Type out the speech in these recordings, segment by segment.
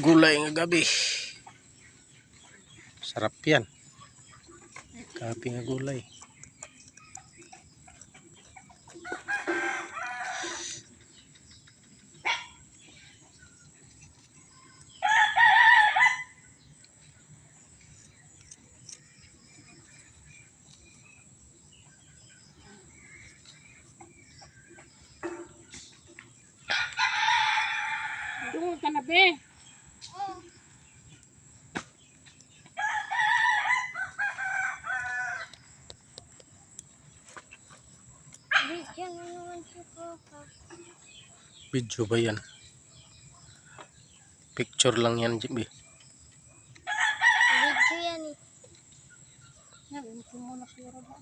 gulay nga gabi. Sarap yan. Gabi nga gulay. Na, be. Video na ba yan? Picture lang yan, Jimmy. Video yan eh. Yan, ito muna siguro ba?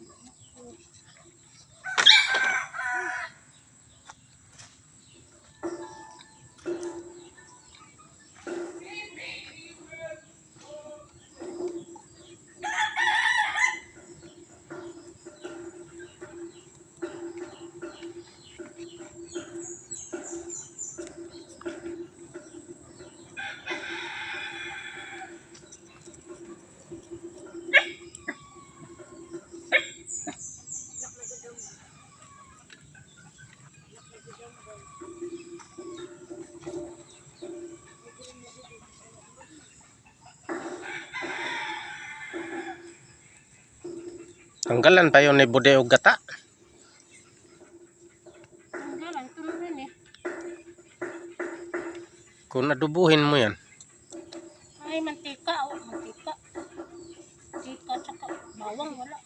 Tanggalan pa yun ni Bude o Gata. Eh. Kung adubuhin mo yan, Ay, mantika. Oh, mantika. Mantika, tsaka bawang, wala.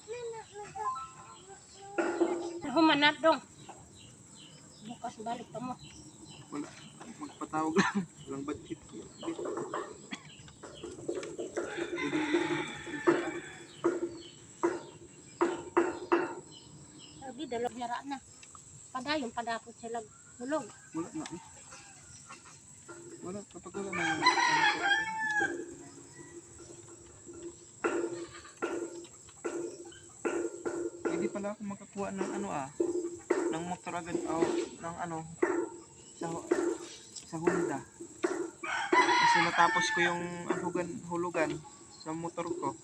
Humanat dong. Bukas balik ka mo. Wala. Magpatawag lang. Walang budget. Dalawang yara na. Padayon, padapot sila hulog. Wala na eh. Wala. Kapag na. Hindi pala ako makakuha ng ano ah. Ng motor agad. Oh, ng ano. Sa, sa Honda. Kasi natapos ko yung hulugan, hulugan sa motor ko.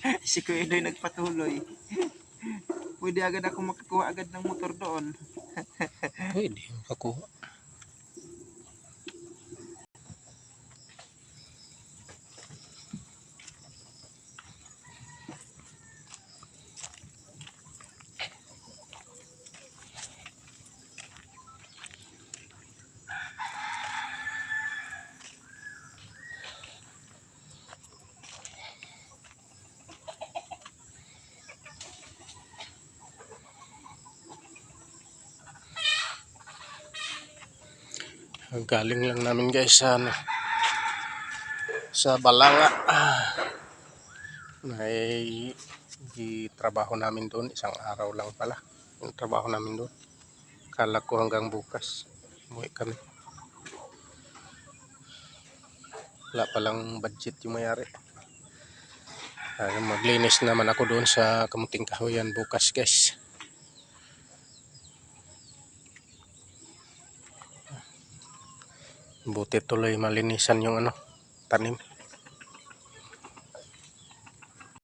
si Kuya Edoy nagpatuloy. Pwede agad ako makakuha agad ng motor doon. pwede makakuha. Galing lang namin guys sa ano, sa Balanga. May trabaho namin doon. Isang araw lang pala yung trabaho namin doon. Kala ko hanggang bukas umuwi kami. Wala palang budget yung mayari. Kaya maglinis naman ako doon sa kamuting kahoyan bukas guys buti tuloy malinisan yung ano tanim